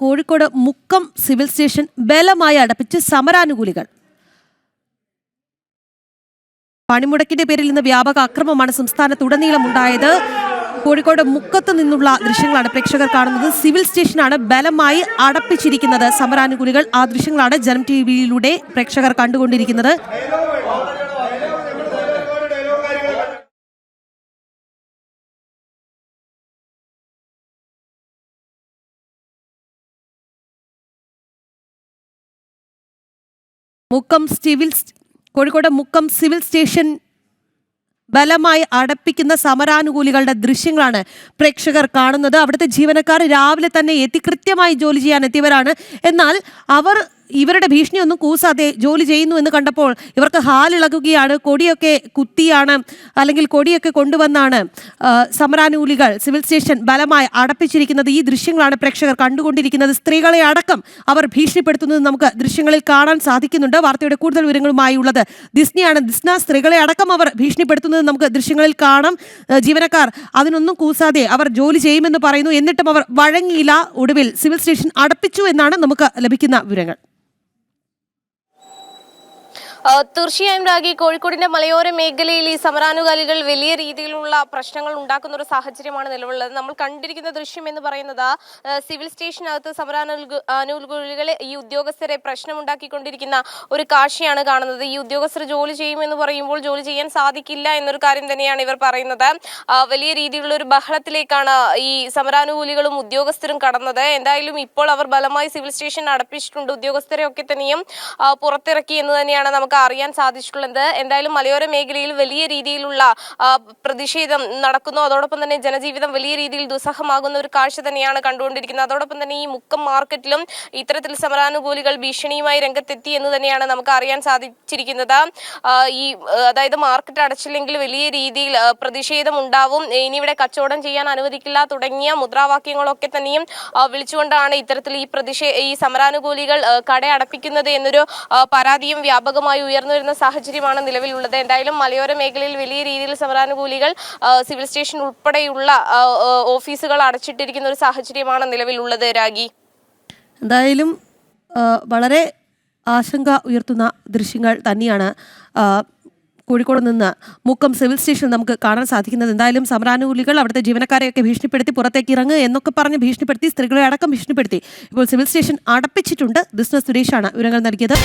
Kozhikode Mukkam civil station ബലമായി അടപ്പിച്ച് സമരാനുകൂലികൾ. പണിമുടക്കിന്റെ പേരിൽ ഇന്ന് വ്യാപക അക്രമമാണ് സംസ്ഥാനത്തുടനീളം ഉണ്ടായത് കോഴിക്കോട് മുക്കത്ത് നിന്നുള്ള ദൃശ്യങ്ങളാണ് പ്രേക്ഷകർ കാണുന്നത്. സിവിൽ സ്റ്റേഷനാണ് ബലമായി അടപ്പിച്ചിരിക്കുന്നത്. സമരാനുകൂലികൾ ആ ദൃശ്യങ്ങളാണ് ജനം ടി വിയിലൂടെ പ്രേക്ഷകർ കണ്ടുകൊണ്ടിരിക്കുന്നത്. Mukkam civil Kozhikode Mukkam civil station ബലമായി അടപ്പിക്കുന്ന സമരാനുകൂലികളുടെ ദൃശ്യങ്ങളാണ് പ്രേക്ഷകർ കാണുന്നത്. അവിടുത്തെ ജീവനക്കാർ രാവിലെ തന്നെ എത്തി കൃത്യമായി ജോലി ചെയ്യാൻ എത്തിയവരാണ്. എന്നാൽ അവർ ഇവരുടെ ഭീഷണിയൊന്നും കൂസാതെ ജോലി ചെയ്യുന്നു എന്ന് കണ്ടപ്പോൾ ഇവർക്ക് ഹാലിളകുകയാണ് കൊടിയൊക്കെ കുത്തിയാണ് അല്ലെങ്കിൽ കൊടിയൊക്കെ കൊണ്ടുവന്നാണ് സമരാനൂലികൾ സിവിൽ സ്റ്റേഷൻ ബലമായി അടപ്പിച്ചിരിക്കുന്നത്. ഈ ദൃശ്യങ്ങളാണ് പ്രേക്ഷകർ കണ്ടുകൊണ്ടിരിക്കുന്നത്. സ്ത്രീകളെ അടക്കം അവർ ഭീഷണിപ്പെടുത്തുന്നത് നമുക്ക് ദൃശ്യങ്ങളിൽ കാണാൻ സാധിക്കുന്നുണ്ട്. വാർത്തയുടെ കൂടുതൽ വിവരങ്ങളുമായി ഉള്ളത് ദിസ്നിയാണ് ദിസ്ന സ്ത്രീകളെ അടക്കം അവർ ഭീഷണിപ്പെടുത്തുന്നത് നമുക്ക് ദൃശ്യങ്ങളിൽ കാണാം. ജീവനക്കാർ അതിനൊന്നും കൂസാതെ അവർ ജോലി ചെയ്യുമെന്ന് പറയുന്നു. എന്നിട്ടും അവർ വഴങ്ങിയില്ല. ഒടുവിൽ സിവിൽ സ്റ്റേഷൻ അടപ്പിച്ചു എന്നാണ് നമുക്ക് ലഭിക്കുന്ന വിവരങ്ങൾ. തീർച്ചയായും രാഗി കോഴിക്കോടിന്റെ മലയോര മേഖലയിൽ ഈ സമരാനുകാലികൾ വലിയ രീതിയിലുള്ള പ്രശ്നങ്ങൾ ഉണ്ടാക്കുന്ന ഒരു സാഹചര്യമാണ് നിലവിലുള്ളത്. നമ്മൾ കണ്ടിരിക്കുന്ന ദൃശ്യം എന്ന് പറയുന്നത് സിവിൽ സ്റ്റേഷനകത്ത് സമരാനുകൂലികൾ ഈ ഉദ്യോഗസ്ഥരെ പ്രശ്നമുണ്ടാക്കിക്കൊണ്ടിരിക്കുന്ന ഒരു കാഴ്ചയാണ് കാണുന്നത്. ഈ ഉദ്യോഗസ്ഥർ ജോലി ചെയ്യുമെന്ന് പറയുമ്പോൾ ജോലി ചെയ്യാൻ സാധിക്കില്ല എന്നൊരു കാര്യം തന്നെയാണ് ഇവർ പറയുന്നത്. വലിയ രീതിയിലുള്ള ഒരു ബഹളത്തിലേക്കാണ് ഈ സമരാനുകൂലികളും ഉദ്യോഗസ്ഥരും കടന്നത്. എന്തായാലും ഇപ്പോൾ അവർ ബലമായി സിവിൽ സ്റ്റേഷൻ അടപ്പിച്ചിട്ടുണ്ട് ഉദ്യോഗസ്ഥരെ ഒക്കെ തന്നെയും പുറത്തിറക്കി എന്ന് തന്നെയാണ് നമുക്ക് അറിയാൻ സാധിച്ചിട്ടുള്ളത്. എന്തായാലും മലയോര മേഖലയിൽ വലിയ രീതിയിലുള്ള പ്രതിഷേധം നടക്കുന്നു. അതോടൊപ്പം തന്നെ ജനജീവിതം വലിയ രീതിയിൽ ദുസ്സഹമാകുന്ന ഒരു കാഴ്ച തന്നെയാണ് കണ്ടുകൊണ്ടിരിക്കുന്നത്. അതോടൊപ്പം തന്നെ ഈ മുക്കം മാർക്കറ്റിലും ഇത്തരത്തിൽ സമരാനുകൂലികൾ ഭീഷണിയുമായി രംഗത്തെത്തി എന്ന് തന്നെയാണ് നമുക്ക് അറിയാൻ സാധിച്ചിരിക്കുന്നത്. ഈ അതായത് മാർക്കറ്റ് അടച്ചില്ലെങ്കിൽ വലിയ രീതിയിൽ പ്രതിഷേധം ഉണ്ടാവും. ഇനി ഇവിടെ കച്ചവടം ചെയ്യാൻ അനുവദിക്കില്ല തുടങ്ങിയ മുദ്രാവാക്യങ്ങളൊക്കെ തന്നെയും വിളിച്ചുകൊണ്ടാണ് ഇത്തരത്തിൽ ഈ പ്രതിഷേ ഈ സമരാനുകൂലികൾ കട അടപ്പിക്കുന്നത് എന്നൊരു പരാതിയും വ്യാപകമായി ഉയർന്നു വരുന്ന സാഹചര്യമാണ് നിലവിലുള്ളത്. എന്തായാലും മലയോര മേഖലയിൽ വലിയ രീതിയിൽ സമരാനുകൂലികൾ സിവിൽ സ്റ്റേഷൻ ഉൾപ്പെടെയുള്ള ഓഫീസുകൾ അടച്ചിട്ടിരിക്കുന്ന ഒരു സാഹചര്യമാണ് നിലവിലുള്ളത്. രാഗി. എന്തായാലും വളരെ ആശങ്ക ഉയർത്തുന്ന ദൃശ്യങ്ങൾ തന്നെയാണ് കോഴിക്കോട് നിന്ന് മുക്കം സിവിൽ സ്റ്റേഷൻ നമുക്ക് കാണാൻ സാധിക്കുന്നത്. എന്തായാലും സമരാനുകൂലികൾ അവിടുത്തെ ജീവനക്കാരെയൊക്കെ ഭീഷണിപ്പെടുത്തി പുറത്തേക്ക് ഇറങ്ങുക എന്നൊക്കെ പറഞ്ഞ് ഭീഷണിപ്പെടുത്തി സ്ത്രീകളെ അടക്കം ഭീഷണിപ്പെടുത്തി. ഇപ്പോൾ സിവിൽ സ്റ്റേഷൻ അടപ്പിച്ചിട്ടുണ്ട്. ബിസിനസ് സുരേഷാണ് വിവരങ്ങൾ നൽകിയത്.